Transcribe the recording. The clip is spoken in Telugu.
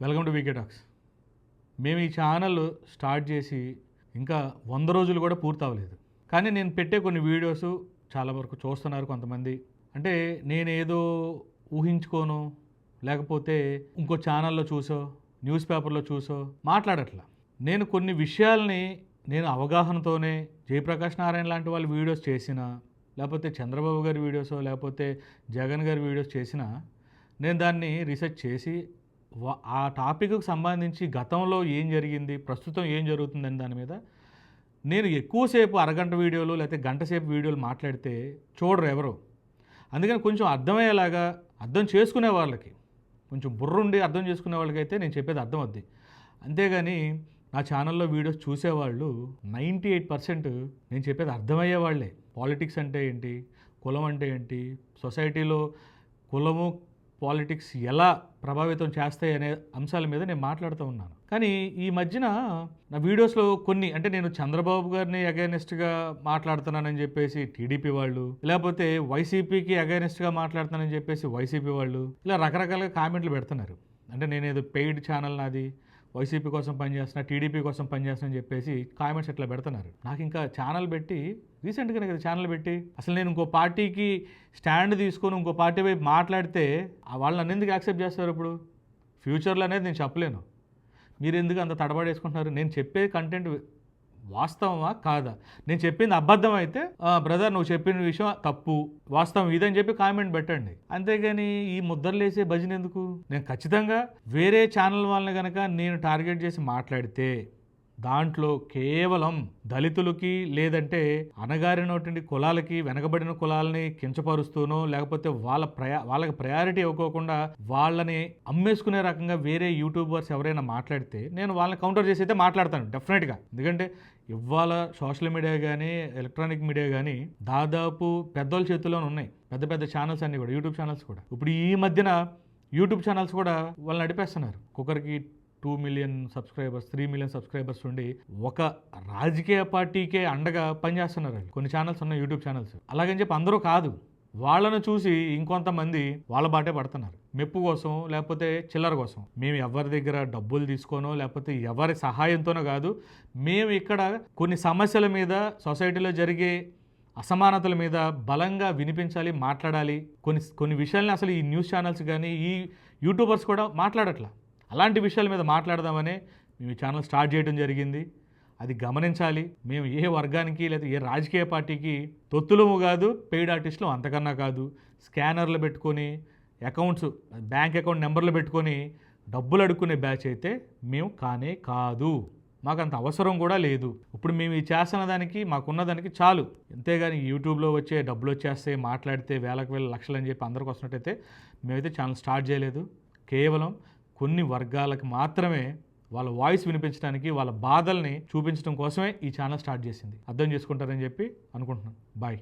Welcome to VK talks. మేము ఈ ఛానల్ స్టార్ట్ చేసి ఇంకా వంద రోజులు కూడా పూర్తి అవ్వలేదు. కానీ నేను పెట్టే కొన్ని వీడియోస్ చాలా వరకు చూస్తున్నారు కొంతమంది. అంటే నేనేదో ఊహించుకోను లేకపోతే ఇంకో ఛానల్లో చూసో న్యూస్ పేపర్లో చూసో మాట్లాడట్లా. నేను కొన్ని విషయాల్ని నేను అవగాహనతోనే జయప్రకాష్ నారాయణ లాంటి వాళ్ళు వీడియోస్ చేసినా లేకపోతే చంద్రబాబు గారి వీడియోస్ లేకపోతే జగన్ గారి వీడియోస్ చేసినా నేను దాన్ని రీసెర్చ్ చేసి ఆ టాపిక్కి సంబంధించి గతంలో ఏం జరిగింది ప్రస్తుతం ఏం జరుగుతుందని దాని మీద నేను ఎక్కువసేపు అరగంట వీడియోలు లేకపోతే గంట సేపు వీడియోలు మాట్లాడితే చూడరు ఎవరు. అందుకని కొంచెం అర్థమయ్యేలాగా అర్థం చేసుకునే వాళ్ళకి కొంచెం బుర్రుండి అర్థం చేసుకునే వాళ్ళకైతే నేను చెప్పేది అర్థం అవుద్ది అంతేగాని నా ఛానల్లో వీడియోస్ చూసేవాళ్ళు నైంటీ ఎయిట్ పర్సెంట్ నేను చెప్పేది అర్థమయ్యే వాళ్ళే. పాలిటిక్స్ అంటే ఏంటి కులం అంటే ఏంటి సొసైటీలో కులము పాలిటిక్స్ ఎలా ప్రభావితం చేస్తాయి అనే అంశాల మీద నేను మాట్లాడుతూ ఉన్నాను. కానీ ఈ మధ్యన నా వీడియోస్లో కొన్ని అంటే నేను చంద్రబాబు గారిని అగైనెస్ట్గా మాట్లాడుతున్నానని చెప్పేసి టీడీపీ వాళ్ళు లేకపోతే వైసీపీకి అగైనెస్ట్గా మాట్లాడుతున్నానని చెప్పేసి వైసీపీ వాళ్ళు ఇలా రకరకాలుగా కామెంట్లు పెడుతున్నారు. అంటే నేను ఏదో పెయిడ్ ఛానల్ నాది వైసీపీ కోసం పనిచేస్తున్నా టీడీపీ కోసం పనిచేస్తున్నా అని చెప్పేసి కామెంట్స్ ఇట్లా పెడుతున్నారు. నాకు ఇంకా ఛానల్ పెట్టి రీసెంట్గానే కదా ఛానల్ పెట్టి అసలు నేను ఇంకో పార్టీకి స్టాండ్ తీసుకొని ఇంకో పార్టీ వైపు మాట్లాడితే ఆ వాళ్ళు నన్ను ఎందుకు యాక్సెప్ట్ చేస్తారు ఇప్పుడు? ఫ్యూచర్లో అనేది నేను చెప్పలేను. మీరు ఎందుకు అంత తడబడేసుకుంటున్నారు? నేను చెప్పే కంటెంట్ వాస్తవమా? కాదా. నేను చెప్పింది అబద్ధం అయితే బ్రదర్ నువ్వు చెప్పిన విషయం తప్పు. వాస్తవం ఇదని చెప్పి కామెంట్ పెట్టండి. అంతేగాని ఈ ముద్రలేసే భజన ఎందుకు? నేను ఖచ్చితంగా వేరే ఛానల్ వాళ్ళని కనుక నేను టార్గెట్ చేసి మాట్లాడితే దాంట్లో కేవలం దళితులకి లేదంటే అనగారినటువంటి కులాలకి వెనకబడిన కులాలని కించపరుస్తూనో లేకపోతే వాళ్ళ ప్రయా వాళ్ళకి ప్రయారిటీ ఇవ్వకోకుండా వాళ్ళని అమ్మేసుకునే రకంగా వేరే యూట్యూబర్స్ ఎవరైనా మాట్లాడితే నేను వాళ్ళని కౌంటర్ చేసి అయితే మాట్లాడతాను డెఫినెట్గా. ఎందుకంటే ఇవాళ సోషల్ మీడియా కానీ ఎలక్ట్రానిక్ మీడియా కానీ దాదాపు పెద్దోళ్ళ చేతుల్లోనే ఉన్నాయి. పెద్ద పెద్ద ఛానల్స్ అన్నీ కూడా యూట్యూబ్ ఛానల్స్ కూడా. ఇప్పుడు ఈ మధ్యన యూట్యూబ్ ఛానల్స్ కూడా వాళ్ళు నడిపేస్తున్నారు. కుక్కర్కి two million subscribers three million subscribers ఉండి ఒక రాజకీయ పార్టీకే అండగా పనిచేస్తున్నారు కొన్ని ఛానల్స్ ఉన్నాయి యూట్యూబ్ ఛానల్స్. అలాగని చెప్పి అందరూ కాదు వాళ్ళను చూసి ఇంకొంతమంది వాళ్ళ బాటే పడుతున్నారు. మెప్పు కోసం లేకపోతే చిల్లర కోసం. మేము ఎవరి దగ్గర డబ్బులు తీసుకోనో లేకపోతే ఎవరి సహాయంతోనో కాదు మేము ఇక్కడ కొన్ని సమస్యల మీద సొసైటీలో జరిగే అసమానతల మీద బలంగా వినిపించాలి మాట్లాడాలి. కొన్ని కొన్ని విషయాల్ని అసలు ఈ న్యూస్ ఛానల్స్ కానీ ఈ యూట్యూబర్స్ కూడా మాట్లాడట్లా. అలాంటి విషయాల మీద మాట్లాడదామనే మేము ఈ ఛానల్ స్టార్ట్ చేయడం జరిగింది. అది గమనించాలి. మేము ఏ వర్గానికి లేదా ఏ రాజకీయ పార్టీకి తొత్తులము కాదు పెయిడ్ ఆర్టిస్టులు అంతకన్నా కాదు. స్కానర్లు పెట్టుకొని అకౌంట్స్ బ్యాంక్ అకౌంట్ నెంబర్లు పెట్టుకొని డబ్బులు అడుక్కునే బ్యాచ్ అయితే మేము కానే కాదు. మాకు అంత అవసరం కూడా లేదు. ఇప్పుడు మేము ఈ చేస్తున్న దానికి మాకున్న దానికి చాలు. అంతేగాని యూట్యూబ్లో వచ్చే డబ్బులు వచ్చేస్తే మాట్లాడితే వేలకు వేల లక్షలు అని చెప్పి అందరికి వస్తున్నట్టయితే మేమైతే ఛానల్ స్టార్ట్ చేయలేదు. కేవలం కొన్ని వర్గాలకు మాత్రమే వాళ్ళ వాయిస్ వినిపించడానికి వాళ్ళ బాధల్ని చూపించడం కోసమే ఈ ఛానల్ స్టార్ట్ చేసింది. అర్థం చేసుకుంటారని చెప్పి అనుకుంటున్నాను. బాయ్.